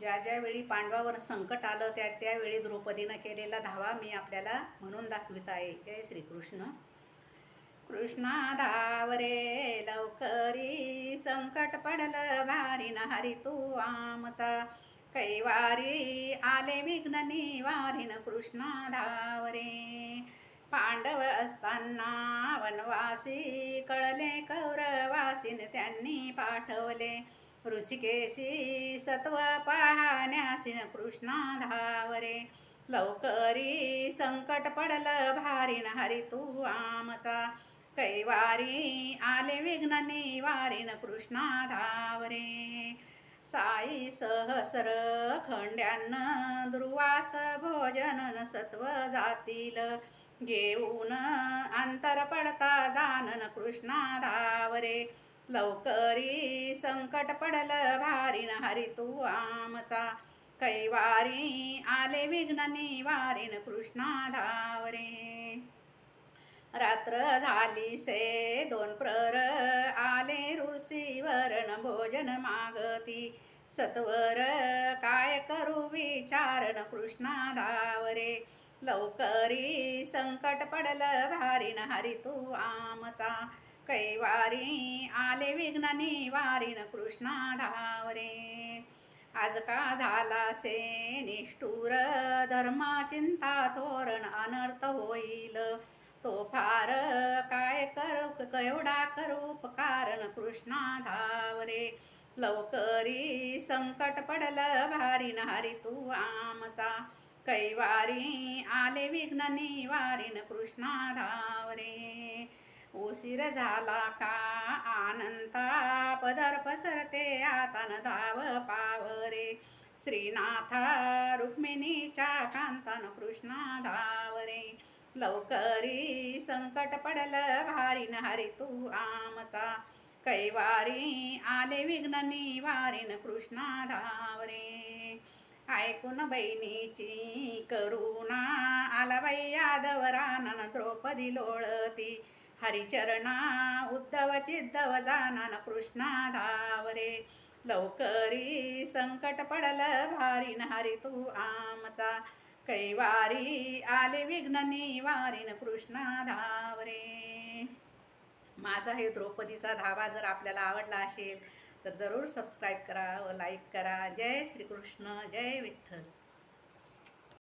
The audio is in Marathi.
ज्या ज्यावेळी पांडवावर संकट आलं त्या त्यावेळी द्रौपदीनं केलेला धावा मी आपल्याला म्हणून दाखवित आहे. जय श्रीकृष्ण. कृष्णा धावरे लवकरी संकट पडलं भारी न हरी तू आमचा. कैवारी आले विघ्न निवारीन कृष्णा धावरे पांडव असताना वनवासी कळले कौरवासीन त्यांनी पाठवले. ऋषिकेशी सत्व पाहण्यासी कृष्णा धावरे लवकरी संकट पडलं भारी न हरी तू आमचा कैवारी आले विघ्न निवारीन कृष्णा धावरे साई सहस्र खंड्यान दुर्वास भोजन सत्व जातील. घेऊन अंतर पडता जानन कृष्णा धावरे लवकरी संकट पडलं भारीन हरी तू आमचा. कैवारी आले विघ्न निवारीन कृष्णा धावरे रात्र झाली से दोन प्रर आले ऋषीवरण भोजन मागती. सत्वर काय करू विचारण कृष्णा धावरे लवकरी संकट पडलं भारीन हरी तू आमचा. कैवारी आले विघ्न निवारीन कृष्णा धावरे आज का झाला से निष्ठुर धर्मा चिंता तोरण अनर्थ होईल. तो फार काय करू केवढा करू कारण कृष्णा धावरे लवकरी संकट पडलं भारी न हरी तू आमचा. कैवारी आले विघ्न निवारीन कृष्णा धावरे उशीर झाला का? आनंता पदर पसरते आता न धाव पावरे श्रीनाथा रुक्मिणीच्या कांतान कृष्णा धावरे लवकरी संकट पडलं भारी न हरी तू आमचा. कैवारी आले विघ्न निवारीन कृष्णा धावरे ऐकून बहिणीची करुणा आला बाई यादवरानन द्रौपदी लोळती. हरिचरणा उद्धव चिद्धव जानान कृष्णा धावरे. लवकरी संकट पडलं भारी न हरी तू आमचा. कैवारी आले विघ्न निवारीन कृष्णा धावरे. माझा हे द्रौपदीचा धावा जर आपल्याला आवडला असेल तर जरूर सबस्क्राईब करा व लाईक करा. जय श्रीकृष्ण जय विठ्ठल.